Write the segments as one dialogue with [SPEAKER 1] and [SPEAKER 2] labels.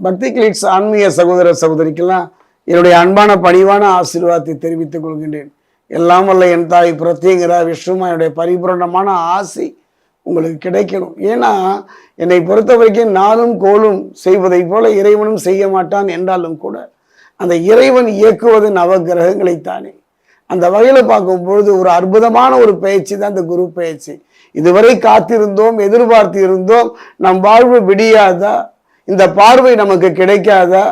[SPEAKER 1] பக்தி கிளிட்ஸ் ஆன்மீக சகோதர சகோதரிக்கெல்லாம் என்னுடைய அன்பான பணிவான ஆசீர்வாதத்தை தெரிவித்துக் கொள்கின்றேன். எல்லாம் வல்ல என் தாய் பிரத்யேகரா விஷ்ணுமாயுடைய பரிபூரணமான ஆசி உங்களுக்கு கிடைக்கணும். ஏன்னா என்னை பொறுத்த வரைக்கும் நானும் கோலும் செய்வதைப் போல இறைவனும் செய்ய மாட்டான் என்றாலும் கூட அந்த இறைவன் இயக்குவது நவகிரகங்களைத்தானே அந்த வகையில் பார்க்கும்பொழுது ஒரு அற்புதமான ஒரு பயிற்சி தான் இந்த குரு பயிற்சி. இதுவரை காத்திருந்தோம் எதிர்பார்த்து இருந்தோம் நம் வாழ்வு விடியாதா இந்த பார்வை நமக்கு கிடைக்காதா?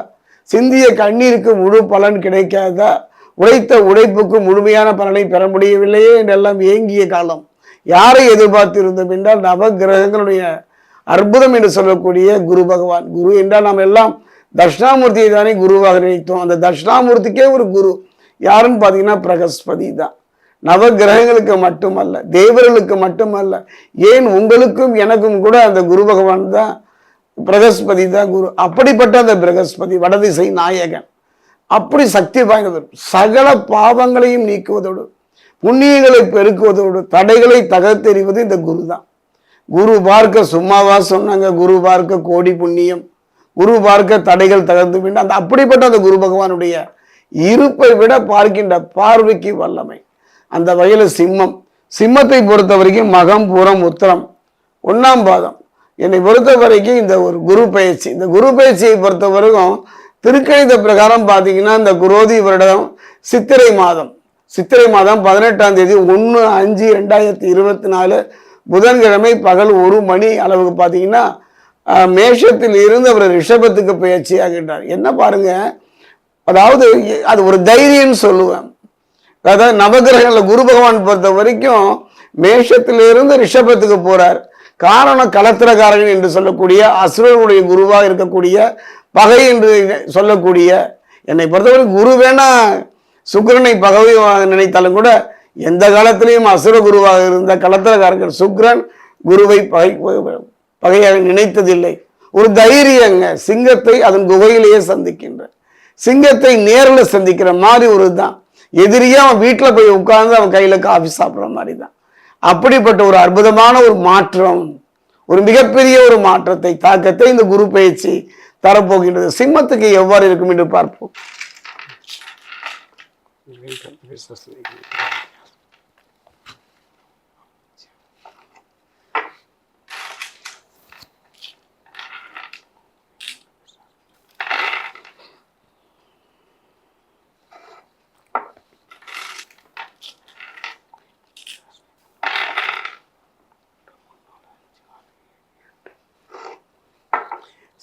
[SPEAKER 1] சிந்திய கண்ணீருக்கு முழு பலன் கிடைக்காதா? உழைத்த உழைப்புக்கு முழுமையான பலனை பெற முடியவில்லையே என்றெல்லாம் ஏங்கிய காலம். யாரை எதிர்பார்த்திருந்தோம் என்றால் நவகிரகங்களுடைய அற்புதம் என்று சொல்லக்கூடிய குரு பகவான். குரு என்றால் நாம் எல்லாம் தட்சிணாமூர்த்தியை தானே குருவாக நினைத்தோம். அந்த தட்சிணாமூர்த்திக்கே ஒரு குரு. யாருன்னு பார்த்தீங்கன்னா பிரகஸ்பதி தான். நவகிரகங்களுக்கு மட்டுமல்ல தேவர்களுக்கு மட்டுமல்ல ஏன் உங்களுக்கும் எனக்கும் கூட அந்த குரு பகவான் தான்? பிரகஸ்பதி தான் குரு. அப்படிப்பட்ட அந்த பிரகஸ்பதி வடதிசை நாயகன். அப்படி சக்தி வாய்ந்தவர். சகல பாவங்களையும் நீக்குவதோடு புண்ணியங்களை பெருக்குவதோடு தடைகளை தகர்த்தெறிவது இந்த குரு தான். குரு பார்க்க சும்மாவா சொன்னாங்க குரு பார்க்க கோடி புண்ணியம் குரு பார்க்க தடைகள் தகர்ந்து வேண்டும் அந்த அப்படிப்பட்ட அந்த குரு பகவானுடைய இருப்பை விட பார்க்கின்ற பார்வைக்கு வல்லமை. அந்த வகையில் சிம்மம். சிம்மத்தை பொறுத்த வரைக்கும் மகம் புறம் உத்தரம் ஒன்றாம் பாதம். என்னை பொறுத்த வரைக்கும் இந்த ஒரு குரு பயிற்சி. இந்த குரு பயிற்சியை பொறுத்த வரைக்கும் திருக்கணித பிரகாரம் பார்த்தீங்கன்னா இந்த குரோதி வருடம் சித்திரை மாதம். சித்திரை மாதம் பதினெட்டாம் தேதி ஒன்று அஞ்சு ரெண்டாயிரத்தி இருபத்தி நாலு புதன்கிழமை பகல் ஒரு மணி அளவுக்கு பார்த்தீங்கன்னா மேஷத்தில் இருந்து அவர் ரிஷபத்துக்கு பயிற்சி ஆகின்றார். என்ன பாருங்க அதாவது அது ஒரு தைரியம்னு சொல்லுவேன். அதாவது நவகிரகங்களில் குரு பகவான் பொறுத்த வரைக்கும் மேஷத்திலிருந்து ரிஷபத்துக்கு போகிறார் காரணம் கலத்திரக்காரன் என்று சொல்லக்கூடிய அசுரனுடைய குருவாக இருக்கக்கூடிய பகை என்று சொல்லக்கூடிய என்னை பொறுத்தவரை குரு வேணா சுக்கிரனை பகவை நினைத்தாலும் கூட எந்த காலத்திலையும் அசுர குருவாக இருந்த கலத்திரக்காரர்கள் சுக்ரன் குருவை பகை பகையாக நினைத்ததில்லை. ஒரு தைரியங்க சிங்கத்தை அதன் குகையிலேயே சந்திக்கின்ற சிங்கத்தை நேரில் சந்திக்கிற மாதிரி ஒரு தான் எதிரியா அவன் வீட்டில் போய் உட்கார்ந்து அவன் கையில் காஃபி சாப்பிட்ற மாதிரி தான். அப்படிப்பட்ட ஒரு அற்புதமான ஒரு மாற்றம் ஒரு மிகப்பெரிய ஒரு மாற்றத்தை தாக்கத்தை இந்த குரு பயிற்சி தரப்போகின்றது. சிம்மத்துக்கு எவ்வாறு இருக்கும் என்று பார்ப்போம்.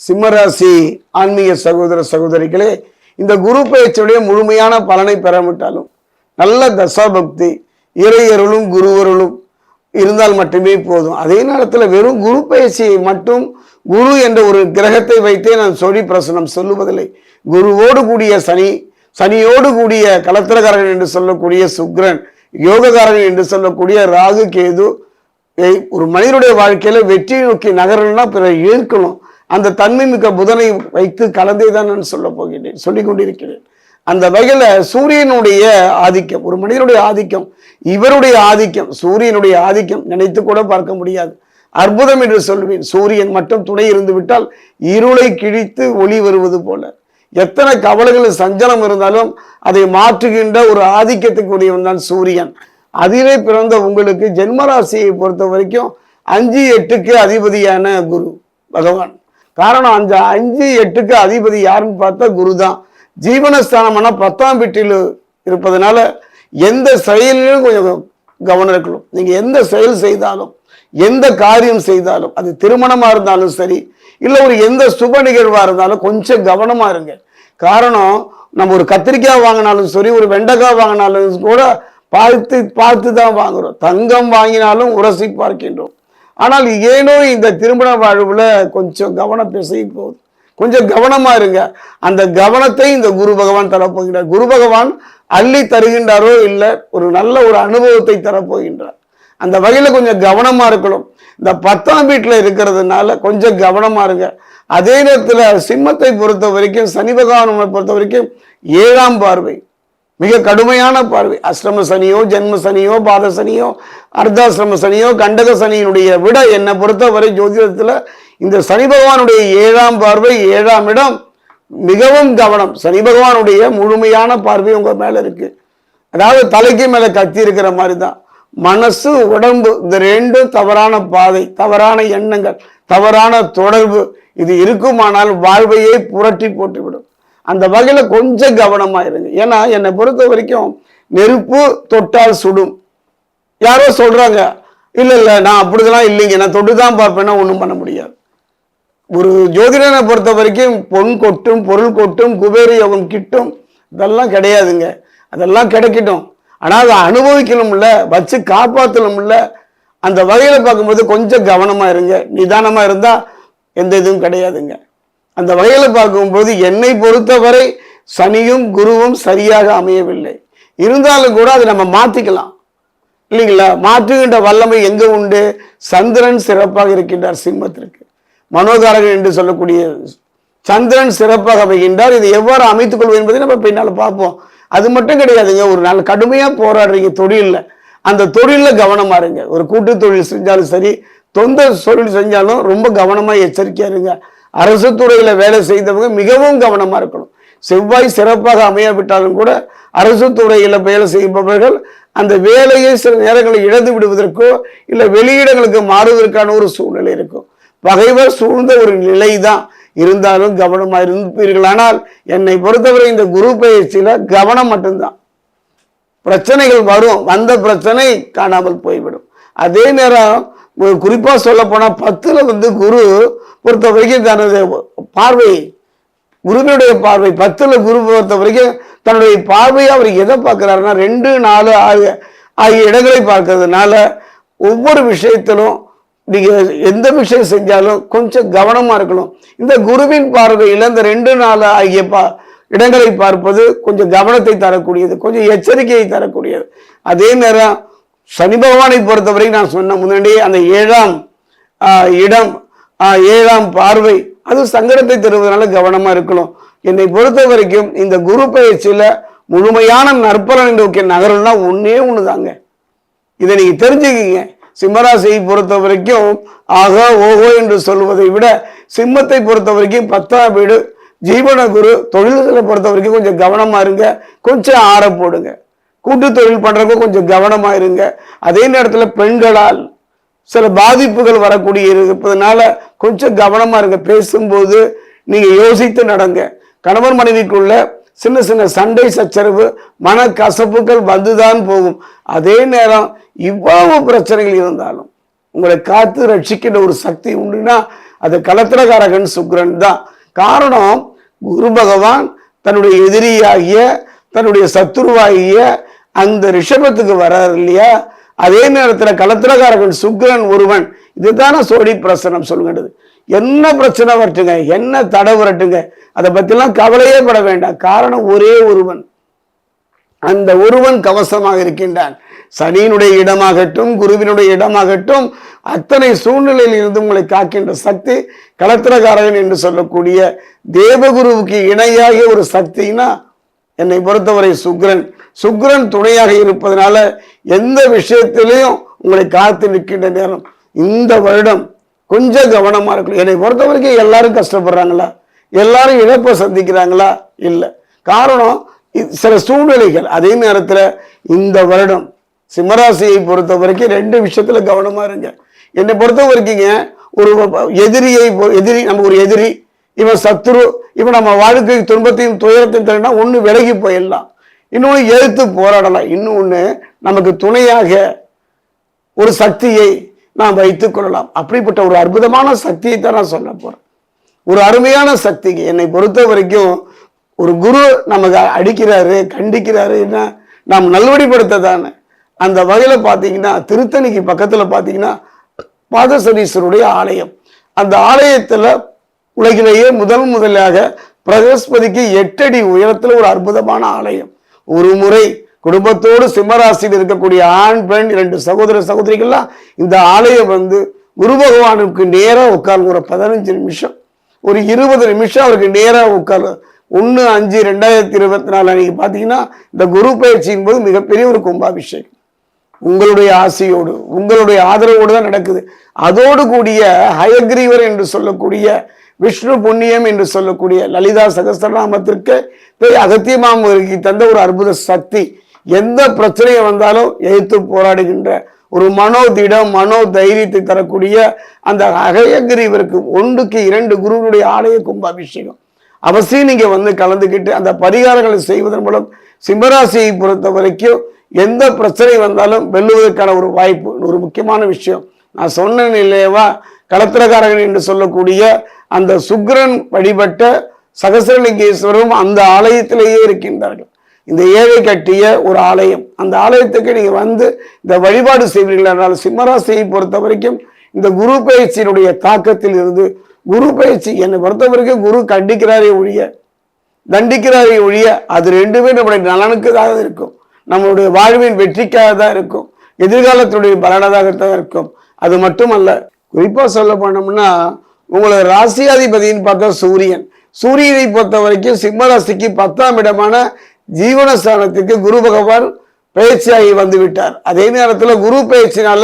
[SPEAKER 1] சிம்மராசி ஆன்மீக சகோதர சகோதரிகளே இந்த குரு பயிற்சியுடைய முழுமையான பலனை பெறாவிட்டாலும் நல்ல தசாபக்தி இறையருளும் குருவருளும் இருந்தால் மட்டுமே போதும். அதே நேரத்தில் வெறும் குரு பயிற்சியை மட்டும் குரு என்ற ஒரு கிரகத்தை வைத்தே நான் சொல்லி பிரசனம் சொல்லுவதில்லை. குருவோடு கூடிய சனி சனியோடு கூடிய கலத்திரகாரன் என்று சொல்லக்கூடிய சுக்ரன் யோககாரன் என்று சொல்லக்கூடிய ராகு கேது ஒரு மனிதனுடைய வாழ்க்கையில் வெற்றி நோக்கி நகரணும்னா பிறர் ஈர்க்கணும். அந்த தன்மை மிக்க புதனை வைத்து கலந்தே தான் நான் சொல்ல போகிறேன் சொல்லி கொண்டிருக்கிறேன். அந்த வகையில் சூரியனுடைய ஆதிக்கம் ஒரு மனிதனுடைய ஆதிக்கம் இவருடைய ஆதிக்கம் சூரியனுடைய ஆதிக்கம் நினைத்து கூட பார்க்க முடியாது. அற்புதம் என்று சொல்வேன் சூரியன் மட்டும் துணை இருந்து விட்டால் இருளை கிழித்து ஒளி வருவது போல. எத்தனை கவலைகள் சஞ்சலம் இருந்தாலும் அதை மாற்றுகின்ற ஒரு ஆதிக்கத்துக்குரியவன் தான் சூரியன். அதிலே பிறந்த உங்களுக்கு ஜென்மராசியை பொறுத்த வரைக்கும் அஞ்சு எட்டுக்கு அதிபதியான குரு பகவான். காரணம் அந்த அஞ்சு எட்டுக்கு அதிபதி யாருன்னு பார்த்தா குரு தான் ஜீவனஸ்தானம்னா பத்தாம் வீட்டில் இருப்பதனால எந்த செயலிலும் கொஞ்சம் கவனம் இருக்கணும். நீங்கள் எந்த செயல் செய்தாலும் எந்த காரியம் செய்தாலும் அது திருமணமாக இருந்தாலும் சரி இல்லை ஒரு எந்த சுப நிகழ்வாக இருந்தாலும் கொஞ்சம் கவனமாக இருங்க. காரணம் நம்ம ஒரு கத்திரிக்காய் வாங்கினாலும் சரி ஒரு வெண்டைக்காய் வாங்கினாலும் கூட பார்த்து பார்த்து தான் வாங்குறோம். தங்கம் வாங்கினாலும் உரசி பார்க்கின்றோம். ஆனால் ஏனோ இந்த திருமண வாழ்வில் கொஞ்சம் கவனம் பிசை போகுது கொஞ்சம் கவனமாக இருங்க. அந்த கவனத்தை இந்த குரு பகவான் தரப்போகின்றார். குரு பகவான் அள்ளி தருகின்றாரோ இல்லை ஒரு நல்ல ஒரு அனுபவத்தை தரப்போகின்றார். அந்த வகையில் கொஞ்சம் கவனமாக இருக்கணும். இந்த பத்தாம் வீட்டில் இருக்கிறதுனால கொஞ்சம் கவனமாக இருங்க. அதே நேரத்தில் சிம்மத்தை பொறுத்த வரைக்கும் சனி பகவானை பொறுத்த வரைக்கும் ஏழாம் பார்வை. மிக கடுமையான பார்வை. அஷ்டம சனியோ ஜென்ம சனியோ பாத சனியோ அர்த்தாசிரம சனியோ கண்டக சனியினுடைய விட என்னை பொறுத்தவரை ஜோதிடத்தில் இந்த சனி பகவானுடைய ஏழாம் பார்வை ஏழாம் இடம் மிகவும் கவனம். சனி பகவானுடைய முழுமையான பார்வை உங்கள் மேலே இருக்குது அதாவது தலைக்கு மேலே கத்தி இருக்கிற மாதிரி தான் மனசு உடம்பு இந்த ரெண்டும் தவறான பாதை தவறான எண்ணங்கள் தவறான தொடர்பு இது இருக்குமானால் வாழ்வையே புரட்டி போட்டுவிடும். அந்த வகையில் கொஞ்சம் கவனமாக இருங்க. ஏன்னா என்னை பொறுத்த வரைக்கும் நெருப்பு தொட்டால் சுடும். யாரோ சொல்கிறாங்க இல்லை இல்லை நான் அப்படிதெல்லாம் இல்லைங்க. நான் தொட்டு தான் பார்ப்பேன்னா ஒன்றும் பண்ண முடியாது. ஒரு ஜோதிடனை பொறுத்த வரைக்கும் பொன் கொட்டும் பொருள் கொட்டும் குபேர யோகம் கிட்டும் இதெல்லாம் கிடையாதுங்க. அதெல்லாம் கிடைக்கட்டும். ஆனால் அதை அனுபவிக்கணும்ல வச்சு காப்பாற்றணும்ல அந்த வகையில் பார்க்கும்போது கொஞ்சம் கவனமாக இருங்க. நிதானமாக இருந்தால் எந்த இதுவும் கிடையாதுங்க. அந்த வகையில் பார்க்கும்போது என்னை பொறுத்தவரை சனியும் குருவும் சரியாக அமையவில்லை. இருந்தாலும் கூட அதை நம்ம மாற்றிக்கலாம் இல்லைங்களா? மாற்றுகின்ற வல்லமை எங்க உண்டு? சந்திரன் சிறப்பாக இருக்கின்றார் சிம்மத்திற்கு. மனோகாரகன் என்று சொல்லக்கூடிய சந்திரன் சிறப்பாக அமைகின்றார். இதை எவ்வாறு அமைத்துக் கொள்வது என்பதை நம்ம பின்னால் பார்ப்போம். அது மட்டும் கிடையாதுங்க. ஒரு நாள் கடுமையாக போராடுறீங்க. தொழிலில். அந்த தொழிலில் கவனமா இருங்க. ஒரு கூட்டு தொழில் செஞ்சாலும் சரி தொந்த தொழில் செஞ்சாலும் ரொம்ப கவனமாக எச்சரிக்கையா இருங்க. அரசு துறையில் வேலை செய்தவங்க மிகவும் கவனமாக இருக்கணும். செவ்வாய் சிறப்பாக அமையாவிட்டாலும் கூட அரசு துறையில் வேலை செய்பவர்கள் அந்த வேலையை சில நேரங்களில் இழந்து விடுவதற்கோ இல்லை வெளியிடங்களுக்கு மாறுவதற்கான ஒரு சூழ்நிலை இருக்கும். பகைவர் சூழ்ந்த ஒரு நிலை தான் இருந்தாலும் கவனமாக இருப்பீர்கள். ஆனால் என்னை பொறுத்தவரை இந்த குரு பயிற்சியில் கவனம் மட்டும்தான். பிரச்சனைகள் வரும். வந்த பிரச்சனை காணாமல் போய்விடும். அதே நேரம் குறிப்பாக குறிப்பா சொல்ல போனா வந்து குரு பொறுத்த வரைக்கும் தனது பார்வை குருவினுடைய பார்வை பத்தில் குரு பொறுத்த வரைக்கும் தன்னுடைய பார்வையை அவர் எதை பார்க்குறாருன்னா ரெண்டு நாலு ஆகிய ஆகிய இடங்களை பார்க்கறதுனால ஒவ்வொரு விஷயத்திலும் நீங்கள் எந்த விஷயம் செஞ்சாலும் கொஞ்சம் கவனமாக இருக்கணும். இந்த குருவின் பார்வையில் இந்த ரெண்டு நாள் ஆகிய பா இடங்களை பார்ப்பது கொஞ்சம் கவனத்தை தரக்கூடியது கொஞ்சம் எச்சரிக்கையை தரக்கூடியது. அதே நேரம் சனி பகவானை பொறுத்தவரை நான் சொன்ன முன்னாடியே அந்த ஏழாம் இடம் ஏழாம் பார்வை அது சங்கடத்தை தருவதனால கவனமா இருக்கணும். என்னை பொறுத்த வரைக்கும் இந்த குரு பயிற்சியில முழுமையான நற்பலனை நோக்கிய நகரம்னா ஒன்னே ஒண்ணுதாங்க. இதை நீங்க தெரிஞ்சுக்கிங்க. சிம்மராசியை பொறுத்த வரைக்கும் ஆகா ஓஹோ என்று சொல்வதை விட சிம்மத்தை பொறுத்த வரைக்கும் பத்தாம் வீடு ஜீவன குரு தொழில்களை பொறுத்த வரைக்கும் கொஞ்சம் கவனமா இருங்க. கொஞ்சம் ஆற போடுங்க. கூட்டு தொழில் பண்றவங்க கொஞ்சம் கவனமா இருங்க அதே நேரத்துல பெண்களால் சில பாதிப்புகள் வரக்கூடிய இருப்பதனால கொஞ்சம் கவனமா இருங்க பேசும்போது நீங்க யோசித்து நடங்க. கணவன் மனைவிக்குள்ள சின்ன சின்ன சண்டை சச்சரவு மன கசப்புகள் வந்துதான் போகும். அதே நேரம் இவ்வளவு பிரச்சனைகள் இருந்தாலும் உங்களை காத்து ரட்சிக்கின்ற ஒரு சக்தி உண்டுன்னா அது கலத்திரகாரகன் சுக்ரன் தான். காரணம் குரு பகவான் தன்னுடைய எதிரியாகிய தன்னுடைய சத்துருவாகிய அந்த ரிஷபத்துக்கு வர்றாரு இல்லையா? அதே நேரத்தில் கலத்திரகாரகன் சுக்கிரன் ஒருவன். இதுதானே சோடி பிரசனம் சொல்லுங்கிறது என்ன பிரச்சனை வரட்டுங்க? என்ன தடை வரட்டுங்க? அதை பற்றிலாம் கவலையே பட வேண்டாம். காரணம் ஒரே ஒருவன். அந்த ஒருவன் கவசமாக இருக்கின்றான். சனியினுடைய இடமாகட்டும் குருவினுடைய இடமாகட்டும் அத்தனை சூழ்நிலையில் இருந்து உங்களை காக்கின்ற சக்தி கலத்திரகாரகன் என்று சொல்லக்கூடிய தேவகுருவுக்கு இணையாகிய ஒரு சக்தினா என்னை பொறுத்தவரை சுக்ரன். சுக்ரன் துணையாக இருப்பதனால எந்த விஷயத்திலையும் உங்களை காத்து நிற்கின்ற நேரம் இந்த வருடம் கொஞ்சம் கவனமாக இருக்கணும். என்னை பொறுத்த வரைக்கும் எல்லாரும் கஷ்டப்படுறாங்களா? எல்லாரும் இழப்பை சந்திக்கிறாங்களா? இல்லை. காரணம் இது சில சூழ்நிலைகள். அதே நேரத்தில் இந்த வருடம் சிம்மராசியை பொறுத்த வரைக்கும் ரெண்டு விஷயத்தில் கவனமாக இருங்க. என்னை பொறுத்த வரைக்குங்க ஒரு எதிரியை எதிரி நம்ம ஒரு எதிரி இவன் சத்துரு இவன் நம்ம வாழ்க்கை துன்பத்தையும் துயரத்தையும் தரனா ஒன்று விலகி போயிடலாம். இன்னொன்று எழுத்து போராடலாம். இன்னொன்று நமக்கு துணையாக ஒரு சக்தியை நாம் வைத்துக் கொள்ளலாம். அப்படிப்பட்ட ஒரு அற்புதமான சக்தியை தான் நான் சொல்ல போகிறேன் ஒரு அருமையான சக்திக்கு என்னை பொறுத்த வரைக்கும் ஒரு குரு நமக்கு அடிக்கிறாரு கண்டிக்கிறாரு என்ன? நாம் நல்வழிப்படுத்த தானே அந்த வகையில் பார்த்தீங்கன்னா திருத்தணிக்கு பக்கத்தில் பார்த்தீங்கன்னா பாதசனீஸ்வருடைய ஆலயம். அந்த ஆலயத்தில் உலகிலேயே முதல் முதலாக பிரகஸ்பதிக்கு எட்டடி உயரத்தில் ஒரு அற்புதமான ஆலயம். ஒரு முறை குடும்பத்தோடு சிம்மராசியில் இருக்கக்கூடிய ஆண் பெண் இரண்டு சகோதர சகோதரிகள்லாம் இந்த ஆலயம் வந்து குரு பகவானுக்கு நேராக உட்கார்ந்து ஒரு பதினஞ்சு நிமிஷம் ஒரு இருபது நிமிஷம் அவருக்கு நேராக உட்கார் ஒன்று அஞ்சு ரெண்டாயிரத்தி இருபத்தி நாலு அன்றைக்கி பார்த்தீங்கன்னா இந்த குரு பயிற்சியின் போது மிகப்பெரிய ஒரு கும்பாபிஷேகம். உங்களுடைய ஆசையோடு உங்களுடைய ஆதரவோடு தான் நடக்குது. அதோடு கூடிய ஹயக்ரீவர் என்று சொல்லக்கூடிய விஷ்ணு புண்ணியம் என்று சொல்லக்கூடிய லலிதா சகஸ்திரநாமத்திற்கு அகத்தியமாமருக்கு தந்த ஒரு அற்புத சக்தி. எந்த பிரச்சனையை வந்தாலும் எதிர்த்து போராடுகின்ற ஒரு மனோதிடம் மனோ தைரியத்தை தரக்கூடிய அந்த அகயகிரிவருக்கு ஒன்றுக்கு இரண்டு குருவனுடைய ஆலய கும்பாபிஷேகம். அவசியம் நீங்கள் வந்து கலந்துக்கிட்டு அந்த பரிகாரங்களை செய்வதன் மூலம் சிம்மராசியை பொறுத்த வரைக்கும் எந்த பிரச்சனை வந்தாலும் வெல்லுவதற்கான ஒரு வாய்ப்பு ஒரு முக்கியமான விஷயம். நான் சொன்னேன் இல்லையவா களத்திரகாரகன் என்று சொல்லக்கூடிய அந்த சுக்கிரன் வழிபட்ட சகசரலிங்கேஸ்வரரும் அந்த ஆலயத்திலேயே இருக்கின்றார்கள். இந்த ஏழை கட்டிய ஒரு ஆலயம். அந்த ஆலயத்துக்கு நீங்கள் வந்து இந்த வழிபாடு செய்வீர்கள் என்றால் சிம்மராசியை பொறுத்த வரைக்கும் இந்த குரு பயிற்சியினுடைய தாக்கத்தில் இருந்து குரு பயிற்சி என்னை பொறுத்த வரைக்கும் குரு கண்டிக்கிறாரே ஒழிய தண்டிக்கிறாரே ஒழிய அது ரெண்டுமே நம்முடைய நலனுக்குதாக இருக்கும். நம்மளுடைய வாழ்வின் வெற்றிக்காக தான் இருக்கும். எதிர்காலத்தினுடைய பலனதாக தான் இருக்கும். அது மட்டுமல்ல குறிப்பாக சொல்ல போனோம்னா உங்களோட ராசியாதிபதினு பார்த்தா சூரியன். சூரியனை பொறுத்த வரைக்கும் சிம்ம ராசிக்கு பத்தாம் இடமான ஜீவனஸ்தானத்துக்கு குரு பகவான் பயிற்சியாகி வந்து விட்டார் அதே நேரத்தில் குரு பயிற்சினால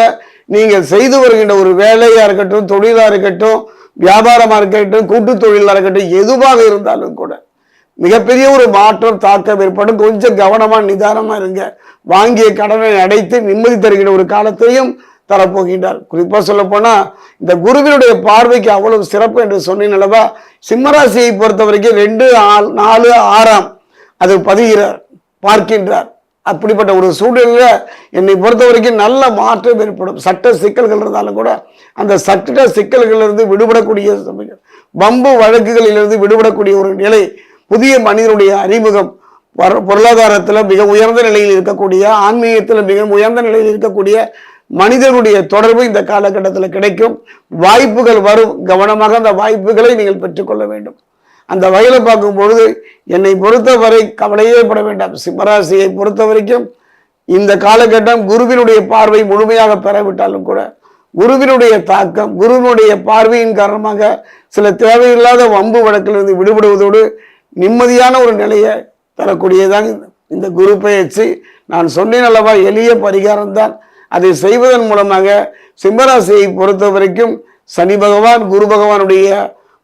[SPEAKER 1] நீங்கள் செய்து வருகின்ற ஒரு வேலையாக இருக்கட்டும் தொழிலாக இருக்கட்டும் வியாபாரமாக இருக்கட்டும் கூட்டு தொழிலாக இருக்கட்டும் எதுவாக இருந்தாலும் கூட மிகப்பெரிய ஒரு மாற்றம் தாக்கம் ஏற்படும். கொஞ்சம் கவனமாக நிதானமாக இருங்க. வாங்கிய கடனை அடைத்து நிம்மதி தருகிற ஒரு காலத்தையும் தரப்போகின்றார். குறிப்பாக சொல்ல இந்த குருவினுடைய பார்வைக்கு அவ்வளவு சிறப்பு என்று சொன்னீங்களவா சிம்மராசியை பொறுத்த வரைக்கும் ரெண்டு ஆள் நாலு ஆறாம் அது பதிகிறார் பார்க்கின்றார். அப்படிப்பட்ட ஒரு சூழ்நிலையில் என்னை பொறுத்த வரைக்கும் நல்ல மாற்றம் ஏற்படும். சட்ட சிக்கல்கள் இருந்தாலும் கூட அந்த சட்ட சிக்கல்களிலிருந்து விடுபடக்கூடிய சமயம் பம்பு வழக்குகளிலிருந்து விடுபடக்கூடிய ஒரு நிலை புதிய மனிதனுடைய அறிமுகம் பொருளாதாரத்தில் மிக உயர்ந்த நிலையில் இருக்கக்கூடிய ஆன்மீகத்தில் மிக உயர்ந்த நிலையில் இருக்கக்கூடிய மனிதனுடைய தொடர்பு இந்த காலகட்டத்தில் கிடைக்கும். வாய்ப்புகள் வரும். கவனமாக அந்த வாய்ப்புகளை நீங்கள் பெற்றுக்கொள்ள வேண்டும். அந்த வகையில் பார்க்கும் பொழுது என்னை பொறுத்தவரை கவலையே பட வேண்டாம். சிம்மராசியை பொறுத்த வரைக்கும் இந்த காலகட்டம் குருவினுடைய பார்வை முழுமையாக பெறவிட்டாலும் கூட குருவினுடைய தாக்கம் குருவினுடைய பார்வையின் காரணமாக சில தேவையில்லாத வம்பு வழக்கிலிருந்து விடுபடுவதோடு நிம்மதியான ஒரு நிலையை தரக்கூடியதான் இந்த. குரு பயிற்சி. நான் சொன்னேன் அல்லவா எளிய பரிகாரம் தான் அதை செய்வதன் மூலமாக சிம்மராசியை பொறுத்த வரைக்கும் சனி பகவான் குரு பகவானுடைய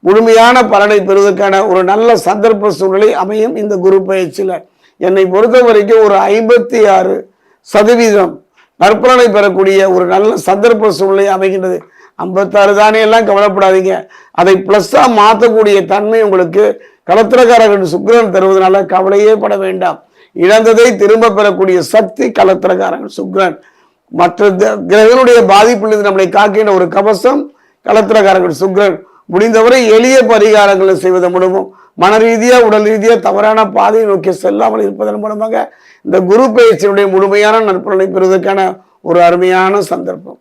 [SPEAKER 1] முழுமையான பலனை பெறுவதற்கான ஒரு நல்ல சந்தர்ப்ப சூழ்நிலை அமையும் இந்த குரு பயிற்சியில். என்னை பொறுத்த வரைக்கும் ஒரு ஐம்பத்தி ஆறு சதவீதம் நற்பலனை பெறக்கூடிய ஒரு நல்ல சந்தர்ப்ப சூழ்நிலை அமைகின்றது. ஐம்பத்தாறு தானே எல்லாம் கவலைப்படாதீங்க. அதை ப்ளஸ்ஸாக மாற்றக்கூடிய தன்மை உங்களுக்கு களத்திரக்காரர்கள் சுக்கிரன் தருவதனால கவலையே பட வேண்டாம். இழந்ததை திரும்ப பெறக்கூடிய சக்தி களத்திரக்காரர்கள் சுக்கிரன். மற்ற த- கிரகங்களுடைய பாதிப்பிலிருந்து நம்மளை காக்கின்ற ஒரு கவசம் களத்திரக்காரர்கள் சுக்கிரன். முடிந்தவரை எளிய பரிகாரங்களை செய்வதன் மூலமும் மன ரீதியா உடல் ரீதியா தவறான பாதையை நோக்கி செல்லாமல் இருப்பதன் மூலமாக இந்த குரு பயிற்சியினுடைய முழுமையான நற்பலனை பெறுவதற்கான ஒரு அருமையான சந்தர்ப்பம்.